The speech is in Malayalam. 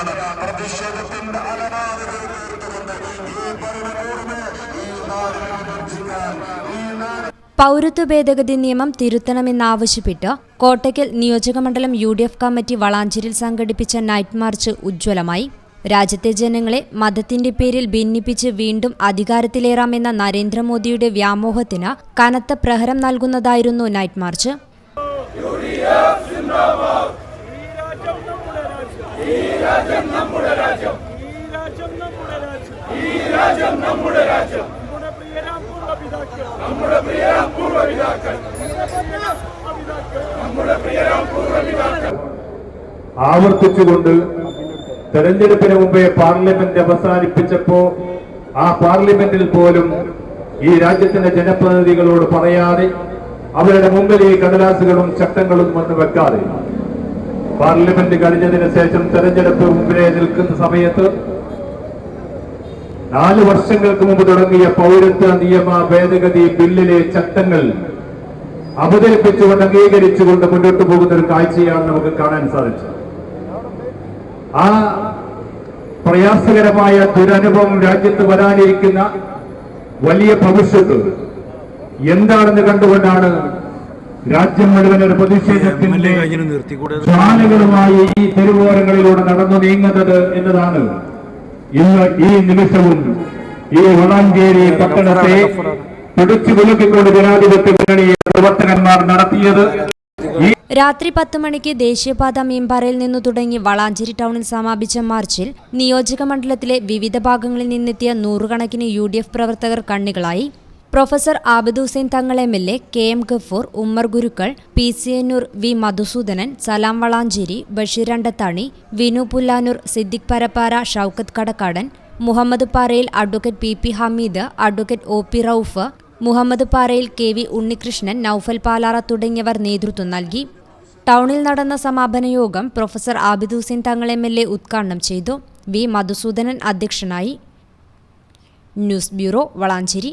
ഉയർത്തുകയാണ് പ്രതിഷേധത്തിന്റെ അലനാഥകൾ തീർത്തുകൊണ്ട് ഈ ഭരണകൂടമേ ഈ നാടിനെ വിഭജിക്കാൻ ഈ നാട് പൗരത്വ ഭേദഗതി നിയമം തിരുത്തണമെന്നാവശ്യപ്പെട്ട് കോട്ടയ്ക്കൽ നിയോജകമണ്ഡലം യു ഡി എഫ് കമ്മിറ്റി വളാഞ്ചേരിയിൽ സംഘടിപ്പിച്ച നൈറ്റ് മാർച്ച് ഉജ്ജ്വലമായി. രാജ്യത്തെ ജനങ്ങളെ മതത്തിന്റെ പേരിൽ ഭിന്നിപ്പിച്ച് വീണ്ടും അധികാരത്തിലേറാമെന്ന നരേന്ദ്രമോദിയുടെ വ്യാമോഹത്തിന് കനത്ത പ്രഹരം നൽകുന്നതായിരുന്നു നൈറ്റ് മാർച്ച്. രാജ്യം നമ്മുടെ രാജ്യം. ഈ രാജ്യം നമ്മുടെ രാജ്യം. ഈ രാജ്യം നമ്മുടെ രാജ്യം. നമ്മുടെ പ്രിയരാം പൂർവപിതാക്കൾ നമ്മുടെ പ്രിയരാം പൂർവപിതാക്കൾ നമ്മുടെ പ്രിയരാം പൂർവപിതാക്കൾ ആവർത്തിച്ചുകൊണ്ട് തെരഞ്ഞെടുപ്പിന് മുമ്പേ പാർലമെന്റ് അവസാനിപ്പിച്ചപ്പോ ആ പാർലമെന്റിൽ പോലും ഈ രാജ്യത്തിന്റെ ജനപ്രതിനിധികളോട് പറയാതെ അവരുടെ മുമ്പിൽ ഈ കടലാസുകളും ചട്ടങ്ങളും വന്ന് വെക്കാതെ പാർലമെന്റ് കഴിഞ്ഞതിന് ശേഷം തെരഞ്ഞെടുപ്പ് മുമ്പിലെ നിൽക്കുന്ന സമയത്ത് നാല് വർഷങ്ങൾക്ക് മുമ്പ് തുടങ്ങിയ പൗരത്വ നിയമ ഭേദഗതി ബില്ലിലെ ചട്ടങ്ങൾ അവതരിപ്പിച്ചുകൊണ്ട് അംഗീകരിച്ചുകൊണ്ട് മുന്നോട്ട് പോകുന്ന ഒരു കാഴ്ചയാണ് നമുക്ക് കാണാൻ സാധിച്ചത്. ആ പ്രയാസകരമായ ദുരനുഭവം രാജ്യത്ത് വരാനിരിക്കുന്ന വലിയ ഭവിഷ്യത്ത് എന്താണെന്ന് കണ്ടുകൊണ്ടാണ് രാജ്യം മുഴുവൻ ഒരു പ്രതിഷേധത്തിന്റെ ജ്വാലകളുമായി ഈ തെരുവോരങ്ങളിലൂടെ നടന്നു നീങ്ങുന്നത് എന്നതാണ് ഇന്ന് ഈ നിമിഷവും ഈ വളാഞ്ചേരി പട്ടണത്തെ പിടിച്ചു കുലുക്കിക്കൊണ്ട് ജനാധിപത്യ മുന്നണിയെ പ്രവർത്തകന്മാർ നടത്തിയത് രാത്രി പത്ത് മണിക്ക് ദേശീയപാത മീമ്പാറയിൽ നിന്നു തുടങ്ങി വളാഞ്ചേരി ടൗണിൽ സമാപിച്ച മാർച്ചിൽ നിയോജക മണ്ഡലത്തിലെ വിവിധ ഭാഗങ്ങളിൽ നിന്നെത്തിയ നൂറുകണക്കിന് യു ഡി എഫ് പ്രവർത്തകർ കണ്ണികളായി. Professor Abid Hussain Thangal M L A K M Gafoor Ummer Gurukkal P C Ennoor V Madhusoodanan Salam Valanchery Basheer Andathani Vinu Pullanoor Siddique Parappara Shoukath Kadakkadan Muhammad Parayil advocate P P Hameed advocate O P Rauf Muhammad Parayil K V Unnikrishnan Noufal Palara തുടങ്ങിയവർ നേതൃത്വം നൽകി. ടൗണിൽ നടന്ന സമാപന യോഗം professor Abid Hussain Thangal M L A ഉദ്ഘാടനം ചെയ്തു. വി മധുസൂദനൻ അധ്യക്ഷനായി. News bureau Valanchery.